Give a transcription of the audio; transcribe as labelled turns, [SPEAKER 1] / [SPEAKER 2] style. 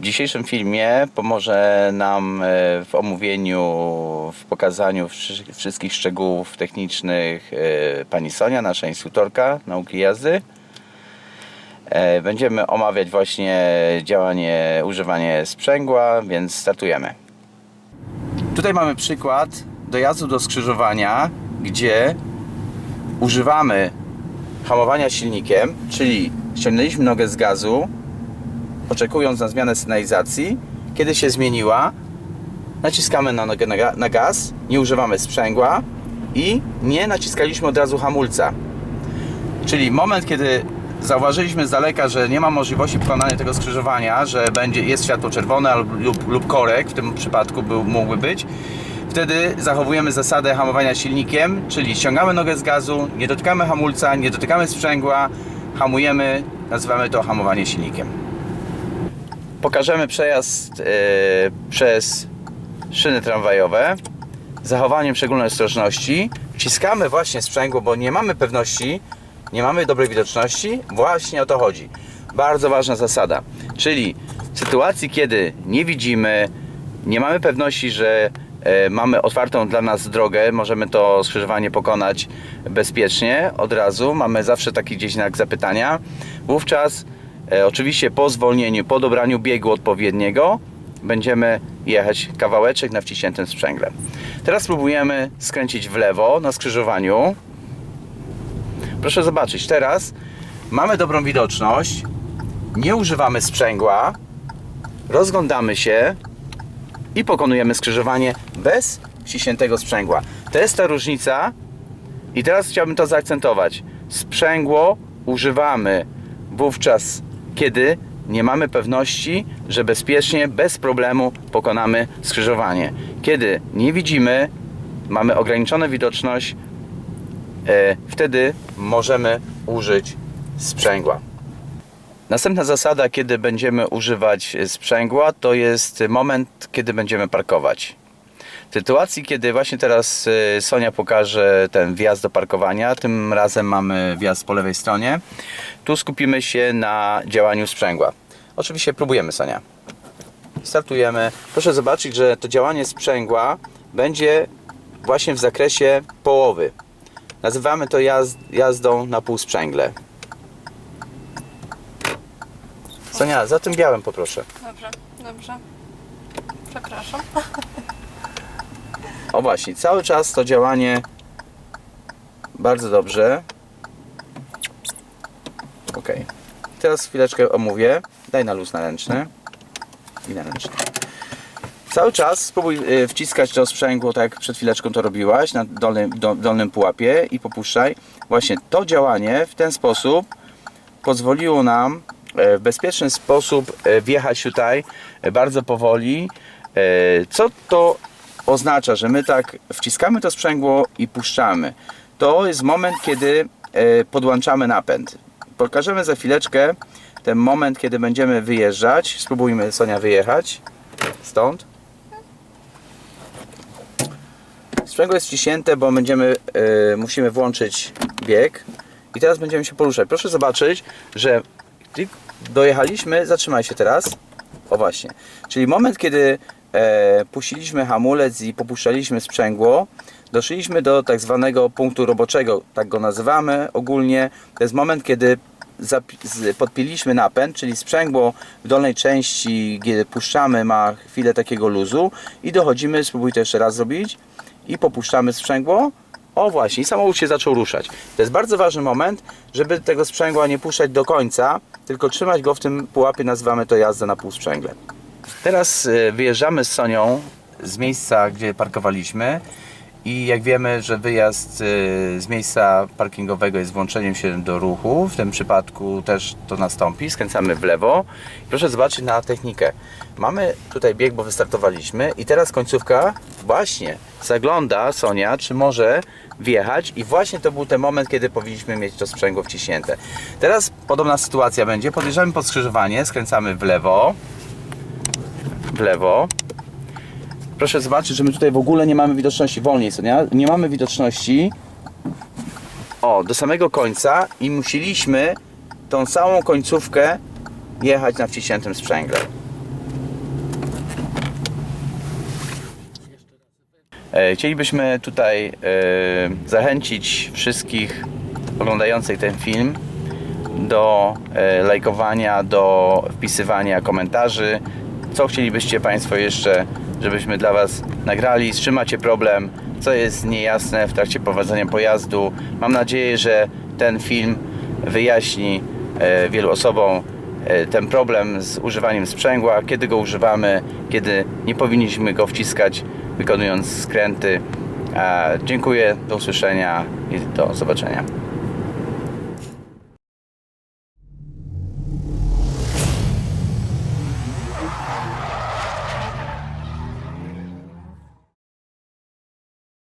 [SPEAKER 1] W dzisiejszym filmie pomoże nam e, w omówieniu, w pokazaniu wszy- wszystkich szczegółów technicznych e, pani Sonia, nasza instruktorka nauki jazdy. E, Będziemy omawiać właśnie działanie, używanie sprzęgła, więc startujemy. Tutaj mamy przykład dojazdu do skrzyżowania, gdzie używamy hamowania silnikiem, czyli ściągnęliśmy nogę z gazu, oczekując na zmianę sygnalizacji. Kiedy się zmieniła, naciskamy na nogę na, ga- na gaz, nie używamy sprzęgła i nie naciskaliśmy od razu hamulca. Czyli moment, kiedy zauważyliśmy z daleka, że nie ma możliwości pokonania tego skrzyżowania, że będzie, jest światło czerwone lub, lub korek, w tym przypadku był, mógłby być, wtedy zachowujemy zasadę hamowania silnikiem, czyli ściągamy nogę z gazu, nie dotykamy hamulca, nie dotykamy sprzęgła, hamujemy, nazywamy to hamowanie silnikiem. Pokażemy przejazd e, przez szyny tramwajowe zachowaniem szczególnej ostrożności. Wciskamy właśnie sprzęgło, bo nie mamy pewności, nie mamy dobrej widoczności. Właśnie o to chodzi. Bardzo ważna zasada. Czyli w sytuacji, kiedy nie widzimy, nie mamy pewności, że e, mamy otwartą dla nas drogę, możemy to skrzyżowanie pokonać bezpiecznie od razu. Mamy zawsze taki gdzieś znak zapytania. Wówczas oczywiście po zwolnieniu, po dobraniu biegu odpowiedniego będziemy jechać kawałeczek na wciśniętym sprzęgle. Teraz spróbujemy skręcić w lewo na skrzyżowaniu. Proszę zobaczyć, teraz mamy dobrą widoczność, nie używamy sprzęgła, rozglądamy się i pokonujemy skrzyżowanie bez wciśniętego sprzęgła. To jest ta różnica i teraz chciałbym to zaakcentować. Sprzęgło używamy wówczas, kiedy nie mamy pewności, że bezpiecznie, bez problemu pokonamy skrzyżowanie. Kiedy nie widzimy, mamy ograniczoną widoczność, e, wtedy możemy użyć sprzęgła. Następna zasada, kiedy będziemy używać sprzęgła, to jest moment, kiedy będziemy parkować. W sytuacji, kiedy właśnie teraz y, Sonia pokaże ten wjazd do parkowania, tym razem mamy wjazd po lewej stronie, tu skupimy się na działaniu sprzęgła. Oczywiście próbujemy, Sonia. Startujemy. Proszę zobaczyć, że to działanie sprzęgła będzie właśnie w zakresie połowy. Nazywamy to jazd, jazdą na półsprzęgle. Sonia, za tym białym poproszę.
[SPEAKER 2] Dobrze, dobrze. Przepraszam.
[SPEAKER 1] O właśnie, cały czas to działanie bardzo dobrze. Ok. Teraz chwileczkę omówię. Daj na luz na ręczny. I na ręczny. Cały czas spróbuj y, wciskać to sprzęgło, tak jak przed chwileczką to robiłaś, na dolnym, do, dolnym pułapie i popuszczaj. Właśnie to działanie w ten sposób pozwoliło nam e, w bezpieczny sposób e, wjechać tutaj bardzo powoli. Co to oznacza, że my tak wciskamy to sprzęgło i puszczamy. To jest moment, kiedy e, podłączamy napęd. Pokażemy za chwileczkę ten moment, kiedy będziemy wyjeżdżać. Spróbujmy Sonia wyjechać stąd. Sprzęgło jest wciśnięte, bo będziemy, e, musimy włączyć bieg i teraz będziemy się poruszać. Proszę zobaczyć, że dojechaliśmy, zatrzymaj się teraz. O właśnie. Czyli moment, kiedy e, puściliśmy hamulec i popuszczaliśmy sprzęgło, doszliśmy do tak zwanego punktu roboczego, tak go nazywamy ogólnie. To jest moment, kiedy podpiliśmy napęd, czyli sprzęgło w dolnej części, kiedy puszczamy, ma chwilę takiego luzu i dochodzimy, spróbuj to jeszcze raz zrobić i popuszczamy sprzęgło. O właśnie, i samochód się zaczął ruszać. To jest bardzo ważny moment, żeby tego sprzęgła nie puszczać do końca, tylko trzymać go w tym pułapie, nazywamy to jazda na półsprzęgle. Teraz e, wyjeżdżamy z Sonią z miejsca, gdzie parkowaliśmy i jak wiemy, że wyjazd e, z miejsca parkingowego jest włączeniem się do ruchu, w tym przypadku też to nastąpi, skręcamy w lewo. Proszę zobaczyć na technikę. Mamy tutaj bieg, bo wystartowaliśmy i teraz końcówka właśnie zagląda Sonia, czy może wjechać i właśnie to był ten moment, kiedy powinniśmy mieć to sprzęgło wciśnięte. Teraz podobna sytuacja będzie, podjeżdżamy pod skrzyżowanie, skręcamy w lewo, lewo. Proszę zobaczyć, że my tutaj w ogóle nie mamy widoczności. Wolniej, co nie? Nie mamy widoczności. O, do samego końca i musieliśmy tą samą końcówkę jechać na wciśniętym sprzęgle. E, chcielibyśmy tutaj e, zachęcić wszystkich oglądających ten film do e, lajkowania, do wpisywania komentarzy, co chcielibyście Państwo jeszcze, żebyśmy dla Was nagrali? Z czym macie problem? Co jest niejasne w trakcie prowadzenia pojazdu? Mam nadzieję, że ten film wyjaśni e, wielu osobom e, ten problem z używaniem sprzęgła, kiedy go używamy, kiedy nie powinniśmy go wciskać wykonując skręty. Dziękuję, do usłyszenia i do zobaczenia.